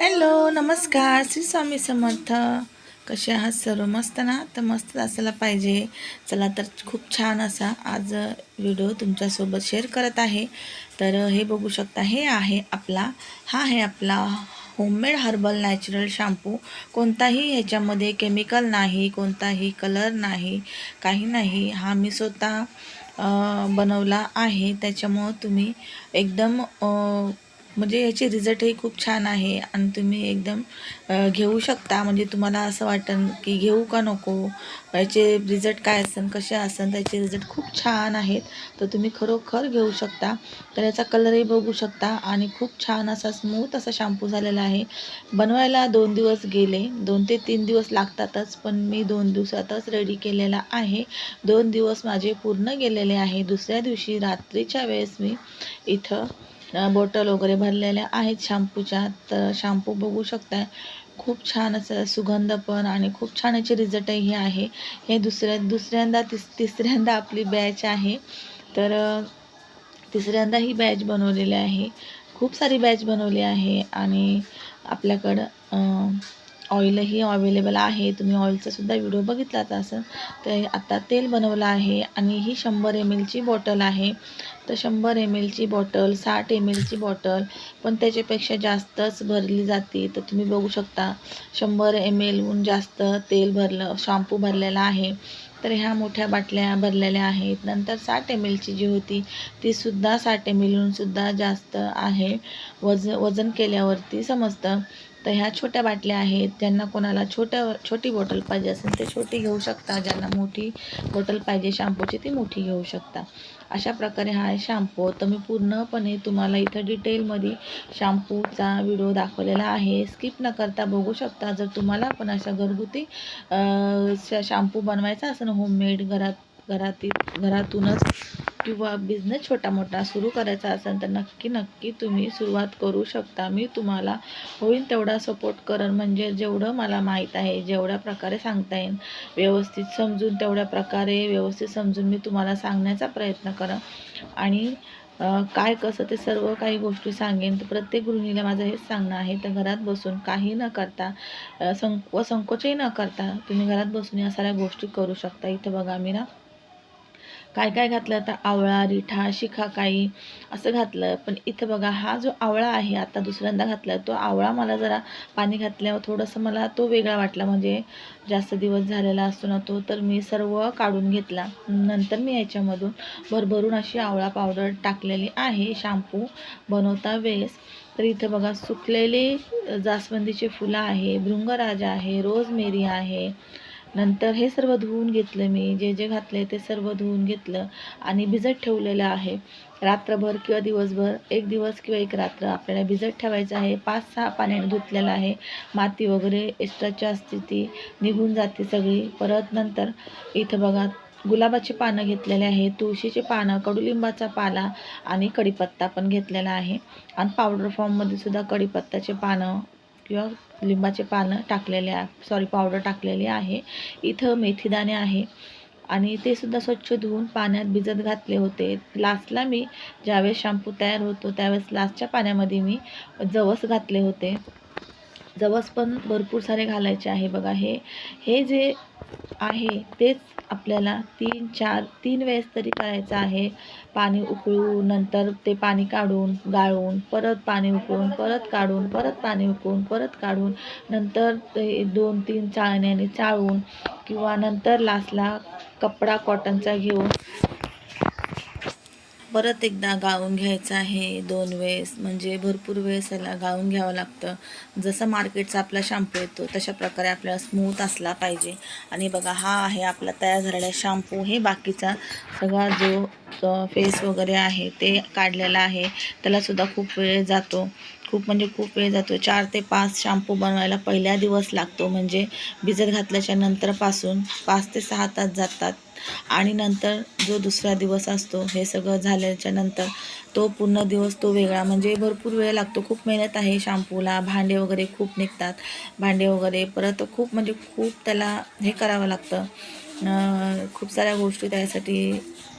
Hello नमस्कार. श्री स्वामी समर्थ. कसे आहात सर्व? मस्त ना? तर मस्त असायला पाहिजे. चला तर खूप छान असा आज व्हिडिओ तुमच्यासोबत शेअर करत आहे. तर हे बघू शकता हे आहे आपला हा आहे आपला होममेड हर्बल नॅचरल शॅम्पू कोणताही ह्याच्यामध्ये केमिकल नाही कोणताही कलर नाही काही नाही. हा मी स्वतः बनवला आहे. त्याच्यामुळं तुम्ही एकदम म्हणजे याचे रिझल्टही खूप छान आहे आणि तुम्ही एकदम घेऊ शकता. म्हणजे तुम्हाला असं वाटेल की घेऊ का नको? याचे रिझल्ट काय असेल कसे असेल त्याचे रिझल्ट खूप छान आहेत. तर तुम्ही खरोखर घेऊ शकता. तर याचा कलरही बघू शकता आणि खूप छान असा स्मूथ असा शॅम्पू झालेला आहे. बनवायला दोन दिवस गेले. दोन ते तीन दिवस लागतातच पण मी दोन दिवसातच रेडी केलेला आहे. दोन दिवस माझे पूर्ण गेलेले आहे. दुसऱ्या दिवशी रात्रीच्या वेळेस मी इथं बॉटल वगैरे भरलेल्या आहेत शॅम्पूच्या तर शॅम्पू बघू शकताय. खूप छान असं सुगंध पण आणि खूप छान याचे रिझल्टही आहे. हे दुसऱ्या दुसऱ्यांदा तिस तिसऱ्यांदा आपली बॅच आहे. तर तिसऱ्यांदा ही बॅच बनवलेली आहे. खूप सारी बॅच बनवली आहे आणि आपल्याकडं ऑइलही अवेलेबल आहे. तुम्ही ऑइलचासुद्धा व्हिडिओ बघितलाच असेल. तर आता तेल बनवलं आहे आणि ही शंभर एम एलची बॉटल आहे. तर शंभर एम एलची बॉटल साठ एम एलची बॉटल पण त्याच्यापेक्षा जास्तच भरली जाते. तर तुम्ही बघू शकता शंभर एम एलहून जास्त तेल भरलं शॅम्पू भरलेला आहे. तर ह्या मोठ्या बाटल्या भरलेल्या आहेत. नंतर साठ एम एलची जी होती तीसुद्धा साठ एम एलहूनसुद्धा जास्त आहे. वज वजन केल्यावरती समजतं. तर ह्या छोट्या बाटल्या आहेत. ज्यांना कोणाला छोट्या छोटी बॉटल पाहिजे असेल ते छोटी घेऊ शकता. ज्यांना मोठी बॉटल पाहिजे शॅम्पूची ती मोठी घेऊ शकता. अशा प्रकारे हा आहे शॅम्पू तर मी पूर्णपणे तुम्हाला इथं डिटेलमध्ये शॅम्पूचा व्हिडिओ दाखवलेला आहे. स्किप न करता बघू शकता जर तुम्हाला पण अशा घरगुती शॅम्पू बनवायचा असेल होममेड घरात घरातील घरातूनच किंवा बिझनेस छोटा मोठा सुरू करायचा असेल तर नक्की नक्की तुम्ही सुरुवात करू शकता. मी तुम्हाला होईल तेवढा सपोर्ट करेन म्हणजे जेवढं मला माहीत आहे जेवढ्या प्रकारे सांगता येईल. व्यवस्थित समजून तेवढ्या प्रकारे व्यवस्थित समजून मी तुम्हाला सांगण्याचा प्रयत्न करेन आणि काय कसं ते सर्व काही गोष्टी सांगेन. तर प्रत्येक गृहिणीला माझं हेच सांगणं आहे. तर घरात बसून काही न करता संक व संकोचही न करता तुम्ही घरात बसून या साऱ्या गोष्टी करू शकता. इथं बघा मी ना काय काय घातलं? तर आवळा रिठा शिकाकाई असं घातलं. पण इथं बघा हा जो आवळा आहे आता दुसऱ्यांदा घातला तो आवळा मला जरा पाणी घातल्यावर थोडंसं मला तो वेगळा वाटला. म्हणजे जास्त दिवस झालेला असतो ना तो तर मी सर्व काढून घेतला. नंतर मी याच्यामधून भरभरून अशी आवळा पावडर टाकलेली आहे. शॅम्पू बनवता वेळेस. तर इथं बघा सुकलेले जास्वंदीचे फुलं आहे भृंगराजा आहे रोजमेरी आहे नंतर हे सर्व धुवून घेतलं मी जे जे घातले ते सर्व धुवून घेतलं आणि भिजत ठेवलेलं आहे. रात्रभर किंवा दिवसभर एक दिवस किंवा एक रात्र आपल्याला भिजत ठेवायचं आहे. पाच सहा पाण्याने धुतलेलं आहे. माती वगैरे एक्स्ट्राची असते ती निघून जाते सगळी. परत नंतर इथं बघा गुलाबाची पानं घेतलेले आहे तुळशीचे पानं कडुलिंबाचा पाला आणि कढीपत्ता पण घेतलेला आहे. आणि पावडर फॉर्ममध्ये सुद्धा कढीपत्ताचे पानं किंवा लिंबाचे पानं टाकलेले आहे सॉरी पावडर टाकलेली आहे. इथं मेथीदाणे आहे. आणि ते सुद्धा स्वच्छ धुवून पाण्यात भिजत घातले होते. लास्टला मी ज्यावेळेस शॅम्पू तयार होतो त्यावेळेस लास्टच्या पाण्यामध्ये मी जवस घातले होते. जवस पण भरपूर सारे घालायचे आहे बघा. हे हे जे आहे तेच आपल्याला तीन चार तीन वेळेस तरी करायचं आहे. पाणी उकळून नंतर ते पाणी काढून गाळून परत पाणी उकळून परत काढून परत पाणी उकळून परत काढून नंतर ते दोन तीन चाळण्याने चाळून किंवा नंतर लास्टला कपडा कॉटनचा घेऊन परत एकदा गाळून घ्यायचं आहे दोन वेळेस. म्हणजे भरपूर वेळेस याला गाळून घ्यावं लागतं. जसं मार्केटचा आपला शॅम्पू येतो तशा प्रकारे आपल्याला स्मूथ असला पाहिजे. आणि बघा हा आहे आपला तयार झालेला शॅम्पू हे बाकीचा सगळा जो फेस वगैरे आहे ते काढलेला आहे. त्यालासुद्धा खूप वेळ जातो. खूप म्हणजे खूप वेळ जातो. चार ते पाच शॅम्पू बनवायला पहिल्या दिवस लागतो. म्हणजे भिजत घातल्याच्या नंतरपासून पाच ते सहा तास जातात. आणि नंतर जो दुसरा दिवस असतो हे सगळं झाल्याच्यानंतर तो पूर्ण दिवस तो वेगळा. म्हणजे भरपूर वेळ लागतो. खूप मेहनत आहे शॅम्पूला भांडे वगैरे खूप निघतात. भांडे वगैरे परत खूप म्हणजे खूप त्याला हे करावं लागतं. खूप साऱ्या गोष्टी त्यासाठी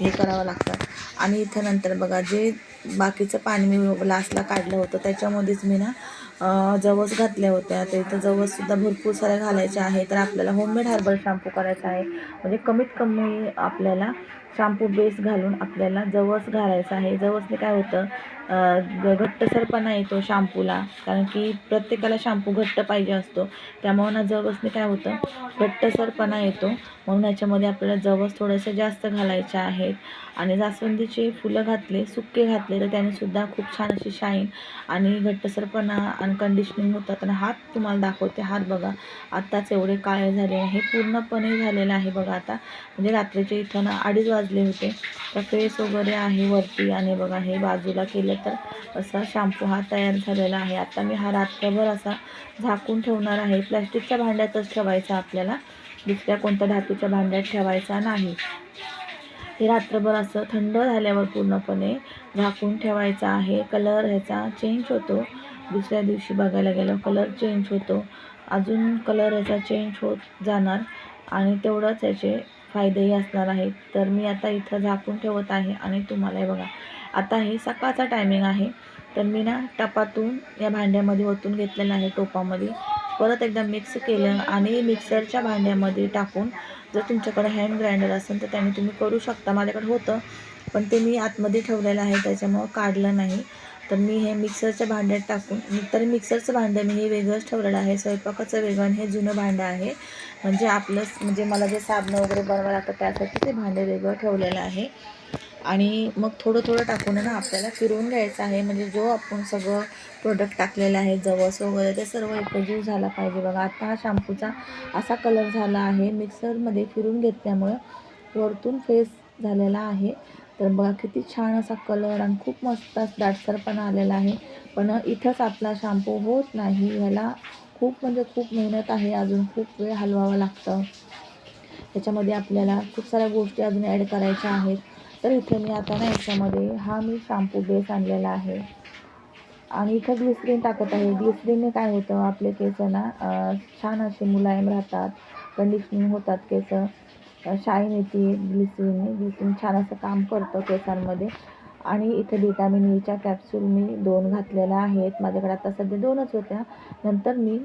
हे करावं लागतात. आणि इथं नंतर बघा जे बाकीचं पाणी मी लास्टला काढलं होतं त्याच्यामध्येच मी ना जवस घातल्या होत्या. तर इथं जवससुद्धा भरपूर साऱ्या घालायच्या आहे तर आपल्याला होममेड हर्बल शॅम्पू करायचा आहे. म्हणजे कमीत कमी आपल्याला शॅम्पू बेस घालून आपल्याला जवस घालायचा आहे. जवसने काय होतं घट्टसरपणा येतो शॅम्पूला. कारण की प्रत्येकाला शॅम्पू घट्ट पाहिजे असतो. त्यामुळे ना जवसने काय होतं? घट्टसरपणा येतो. म्हणून याच्यामध्ये आपल्याला जवस थोडंसं जास्त घालायचे आहेत. आणि जास्वंदीचे फुलं घातले सुके घातले तर त्याने सुद्धा खूप छान अशी शाईन आणि घट्टसरपणा आणि कंडिशनिंग होतात. आणि हात तुम्हाला दाखवते हात बघा. आत्ताच एवढे काळे झाले आहे. पूर्णपणे झालेलं आहे बघा आता. म्हणजे रात्रीचे इथं ना अडीच वाजले होते. तर फेस वगैरे आहे वरती आणि बघा हे बाजूला केलं तर असा शॅम्पू हा तयार झालेला आहे. आता मी हा रात्रभर असा झाकून ठेवणार आहे. प्लॅस्टिकच्या भांड्यातच ठेवायचा आपल्याला. दुसऱ्या कोणत्या धातूच्या भांड्यात ठेवायचा नाही. हे रात्रभर असं थंड झाल्यावर पूर्णपणे झाकून ठेवायचा आहे. कलर ह्याचा चेंज होतो. दुसऱ्या दिवशी बघायला गेलो कलर चेंज होतो. अजून कलर ह्याचा चेंज होत जाणार आणि तेवढंच याचे फायदेही असणार आहेत. तर मी आता इथं झाकून ठेवत आहे आणि तुम्हाला हे बघा आता हे सकाळचा टायमिंग आहे. तर मी ना टपातून या भांड्यामध्ये ओतून घेतलेलं आहे टोपामध्ये. परत एकदा मिक्स केलं आणि मिक्सरच्या भांड्यामध्ये टाकून जर तुमच्याकडे हँड ग्राइंडर असेल तर त्याने तुम्ही करू शकता. माझ्याकडे होतं पण ते मी आतमध्ये ठेवलेलं आहे त्याच्यामुळं काढलं नाही. तर मी हे मिक्सरच्या भांड्यात टाकून तर मिक्सरचं भांडं मी हे वेगळंच ठेवलेलं आहे. स्वयंपाकाचं वेगळं हे जुनं भांडं आहे. म्हणजे आपलं म्हणजे मला जे साबणं वगैरे बनवायला लागतं त्यासाठी ते भांडं वेगळं ठेवलेलं आहे. आणि मग थोडं थोडं टाकून ना आपल्याला फिरवून घ्यायचं आहे. म्हणजे जो आपण सगळं प्रोडक्ट टाकलेलं आहे जवस वगैरे ते सर्व एकजीव झाला पाहिजे. बघा आता हा शॅम्पूचा असा कलर झाला आहे. मिक्सरमध्ये फिरून घेतल्यामुळं वरतून फेस झालेला आहे. तर बघा किती छान असा कलर आणि खूप मस्त दाटसरपणा आलेला आहे. पण इथंच आपला शॅम्पू होत नाही. ह्याला खूप म्हणजे खूप मेहनत आहे. अजून खूप वेळ हलवावं लागतं. त्याच्यामध्ये आपल्याला खूप साऱ्या गोष्टी अजून ॲड करायच्या आहेत. तर इथे मी आता ना याच्यामध्ये हा मी शॅम्पू बेस आणलेला आहे. आणि इथं ग्लिसरीन टाकत आहे. ग्लिसरीनने काय होतं आपले केस ना छान असे मुलायम राहतात. कंडिशनिंग होतात केस. शाईन येते ग्लिसरीनने ग्लिसरीन छान असं काम करतं केसांमध्ये. आणि इथे व्हिटॅमिन ईच्या कॅप्सूल मी दोन घातलेल्या आहेत. माझ्याकडे आता सध्या दोनच होत्या. नंतर मी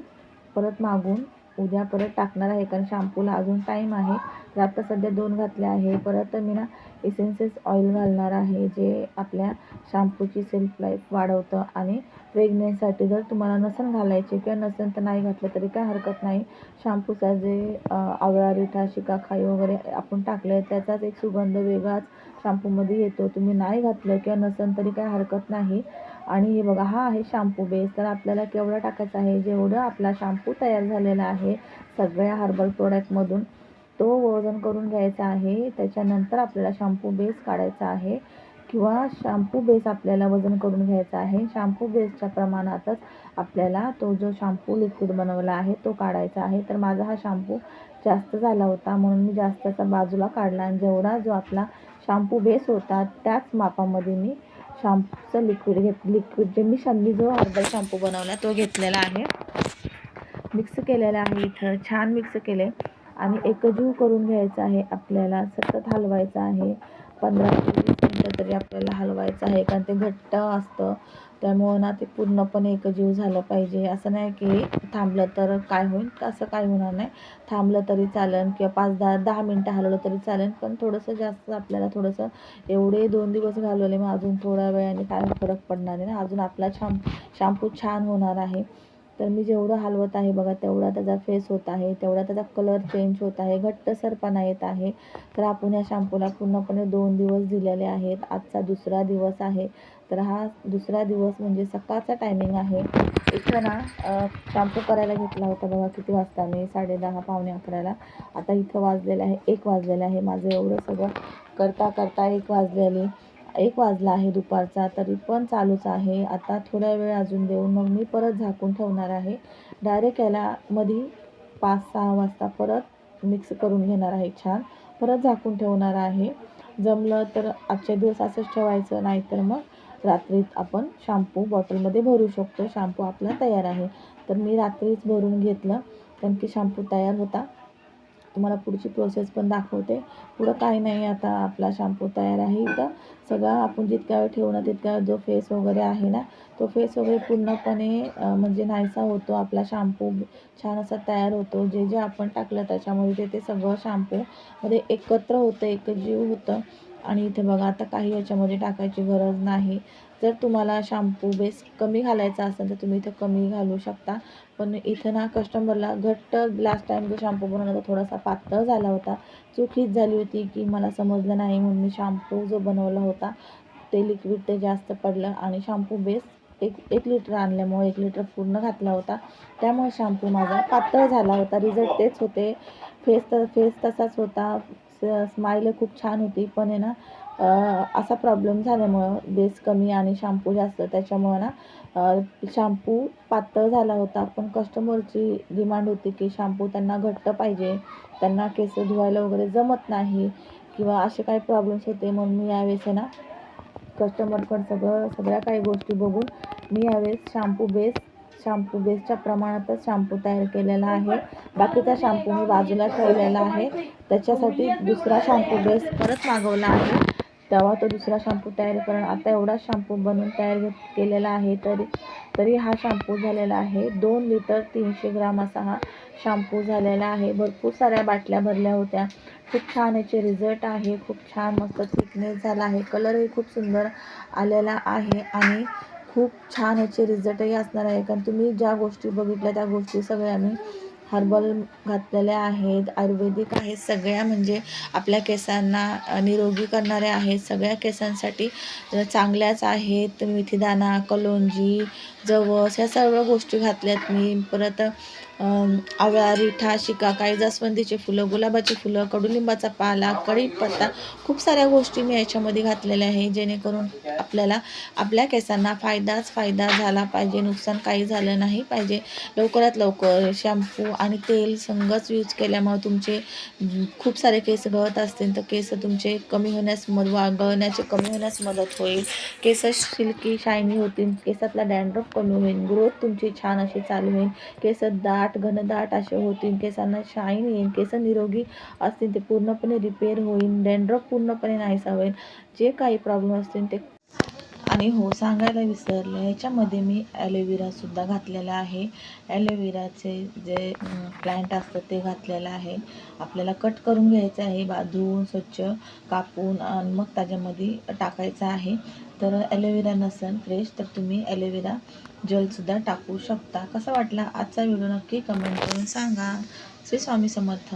परत मागून उद्या परत टाकणार आहे. कारण शॅम्पूला अजून टाईम आहे. तर आता सध्या दोन घातले आहे. परत मी ना इसेन्सेस ऑइल घालणार आहे जे आपल्या शॅम्पूची सेल्फ लाईफ वाढवतं. आणि प्रेग्नेंटसाठी जर तुम्हाला नसन घालायचे किंवा नसेल तर नाही घातलं तरी काय हरकत नाही. शॅम्पूचा जे आवळा रिठा शिकाखाई वगैरे आपण टाकलं त्याचाच एक सुगंध वेगळाच शॅम्पूमध्ये येतो. तुम्ही नाही घातलं किंवा नसेल तरी काय हरकत नाही. आणि हे बघा हा आहे शॅम्पू बेस तर आपल्याला केवढा टाकायचा आहे? जेवढं आपला शॅम्पू तयार झालेला आहे सगळ्या हर्बल प्रोडक्टमधून तो वजन करून घ्यायचा आहे. त्याच्यानंतर आपल्याला शॅम्पू बेस काढायचा आहे. किंवा शॅम्पू बेस आपल्याला वजन करून घ्यायचा आहे. शॅम्पू बेसच्या प्रमाणातच आपल्याला तो जो शॅम्पू लिक्विड बनवला आहे तो काढायचा आहे. तर माझा हा शॅम्पू जास्त झाला होता. म्हणून मी जास्तचा बाजूला काढला आणि जेवढा जो आपला शॅम्पू बेस होता त्याच मापामध्ये मी शॅम्पूचं लिक्विड घेत लिक्विड जे मी शांनी जो हर्बल शॅम्पू बनवला तो घेतलेला आहे. मिक्स केलेला आहे इथं. छान मिक्स केले. आणि एकजीव करून घ्यायचं आहे. आपल्याला सतत हलवायचं आहे. पंधरा ते वीस मिनटं तरी आपल्याला हलवायचं आहे. कारण ते घट्ट असतं. त्यामुळं ना ते पूर्णपणे एकजीव झालं पाहिजे. असं नाही की थांबलं तर काय होईल? असं काय होणार नाही. थांबलं तरी चालेल किंवा पाच दहा दहा मिनटं हलवलं तरी चालेल. पण थोडंसं जास्त आपल्याला थोडंसं एवढे दोन दिवस घालवले मग अजून थोड्या वेळाने काय फरक पडणार आहे ना? अजून आपला शाम शॅम्पू छान होणार आहे. तर मी जेवढं हलवत आहे बघा तेवढा त्याचा फेस होत आहे तेवढा त्याचा कलर चेंज होत आहे घट्टसरपणा येत आहे. तर आपण या शॅम्पूला पूर्णपणे दोन दिवस दिलेले आहेत. आजचा दुसरा दिवस आहे. तर हा दुसरा दिवस म्हणजे सकाळचा टायमिंग आहे. इथं ना शॅम्पू करायला घेतला होता बघा किती वाजता मी? साडे दहा पावणे अकराला. आता इथं वाजलेलं आहे एक वाजलेलं आहे. माझं एवढं सगळं करता करता एक वाजलेली. एक वाजला आहे दुपारचा तरी पण चालूच आहे. आता थोड्या वेळ अजून देऊन मग मी परत झाकून ठेवणार आहे. डायरेक्ट याला मध्ये पाच सहा वाजता परत मिक्स करून घेणार आहे छान. परत झाकून ठेवणार आहे. जमलं तर आजच्या दिवस असंच ठेवायचं नाहीतर मग रात्रीत आपण शॅम्पू बॉटलमध्ये भरू शकतो. शॅम्पू आपला तयार आहे. तर मी रात्रीच भरून घेतलं कारण की शॅम्पू तयार होता. तुम्हाला पुढची प्रोसेस पण दाखवते. पुढं काही नाही आता आपला शॅम्पू तयार आहे इथं. सगळा आपण जितक्या वेळ ठेवू ना तितक्या जो फेस वगैरे आहे ना तो फेस वगैरे पूर्णपणे म्हणजे नाहीसा होतो. आपला शॅम्पू छान असा तयार होतो. जे जे आपण टाकलं त्याच्यामध्ये ते ते सगळं शॅम्पूमध्ये एकत्र होतं एकजीव होतं. आणि इथे बघा आता काही याच्यामध्ये टाकायची गरज नाही. जर तुम्हाला शॅम्पू बेस कमी घालायचा असेल तर तुम्ही इथं कमी घालू शकता. पण इथं ना कस्टमरला घट्ट लास्ट टाईम जो शॅम्पू बनवला होता थोडासा पातळ झाला होता. चूक हीच झाली होती की मला समजलं नाही म्हणून मी शॅम्पू जो बनवला होता ते लिक्विड ते जास्त पडलं आणि शॅम्पू बेस एक एक लिटर आणल्यामुळे एक लिटर पूर्ण घातला होता. त्यामुळे शॅम्पू माझा पातळ झाला होता. रिझल्ट तेच होते. फेस तर फेस तसाच होता. स्माईल खूप छान होती. पण आहे ना असा प्रॉब्लेम झाल्यामुळं बेस कमी आणि शॅम्पू जास्त. त्याच्यामुळं ना शॅम्पू पातळ झाला होता. पण कस्टमरची डिमांड होती की शॅम्पू त्यांना घट्ट पाहिजे. त्यांना केस धुवायला वगैरे जमत नाही किंवा असे काही प्रॉब्लेम्स होते. म्हणून मी यावेळेस ना कस्टमरकडं सगळं सगळ्या काही गोष्टी बघून मी यावेळेस शॅम्पू बेस शॅम्पू बेसच्या प्रमाणातच शॅम्पू तयार केलेला आहे. बाकीचा शॅम्पू मी बाजूला ठेवलेला आहे. त्याच्यासाठी दुसरा शॅम्पू बेस परत मागवला आहे. तेव्हा तो दुसरा शॅम्पू तयार करण आता एवढा शॅम्पू बनवून तयार केलेला आहे तरी तरी हा शॅम्पू झालेला आहे. दोन लिटर तीनशे ग्राम असा हा शॅम्पू झालेला आहे. भरपूर साऱ्या बाटल्या भरल्या होत्या. खूप छान याचे रिझल्ट आहे. खूप छान मस्त थिकनेस झाला आहे. कलरही खूप सुंदर आलेला आहे आणि खूप छान याचे रिझल्टही असणार आहे. कारण तुम्ही ज्या गोष्टी बघितल्या त्या गोष्टी सगळ्या मी हर्बल घातलेल्या आहेत आयुर्वेदिक आहेत सगळ्या म्हणजे आपल्या केसांना निरोगी करणाऱ्या आहेत सगळ्या केसांसाठी चांगल्याच आहेत. मेथीदाणा कलोंजी जवस ह्या सर्व गोष्टी घातल्यात मी. परत आवळा रिठा शिका काही जास्वंदीचे फुलं गुलाबाची फुलं कडुलिंबाचा पाला कढीपत्ता खूप साऱ्या गोष्टी मी याच्यामध्ये घातलेल्या आहे जेणेकरून आपल्याला आपल्या केसांना फायदाच फायदा झाला पाहिजे नुकसान काही झालं नाही पाहिजे. लवकरात लवकर शॅम्पू आणि तेल संगच यूज केल्यामुळे तुमचे खूप सारे केस गळत असतील तर केस तुमचे कमी होण्यास मद वा गळण्याचे कमी होण्यास मदत होईल. केस सिल्की शायनी होतील केसातला डॅन्ड्रफ कमी होईल ग्रोथ तुमची छान अशी चालू होईल. केस दाट घनदाट असे होतील. केसांना शाईन येईल. केस निरोगी असतील ते पूर्णपणे रिपेअर होईल. डॅन्ड्रफ पूर्णपणे नाहीसा होईल जे काही प्रॉब्लेम असतील ते आणि हो सांगायला विसरलं. याच्यामध्ये मी ॲलोवेरासुद्धा घातलेला आहे. ॲलोवेराचे जे प्लॅन्ट असतात ते घातलेलं आहे. आपल्याला कट करून घ्यायचं आहे बा धुवून स्वच्छ कापून आणि मग त्याच्यामध्ये टाकायचं आहे. तर ॲलोवेरा नसेल फ्रेश तर तुम्ही ॲलोवेरा जलसुद्धा टाकू शकता. कसा वाटला आजचा व्हिडिओ नक्की कमेंट करून सांगा. श्री स्वामी समर्थ.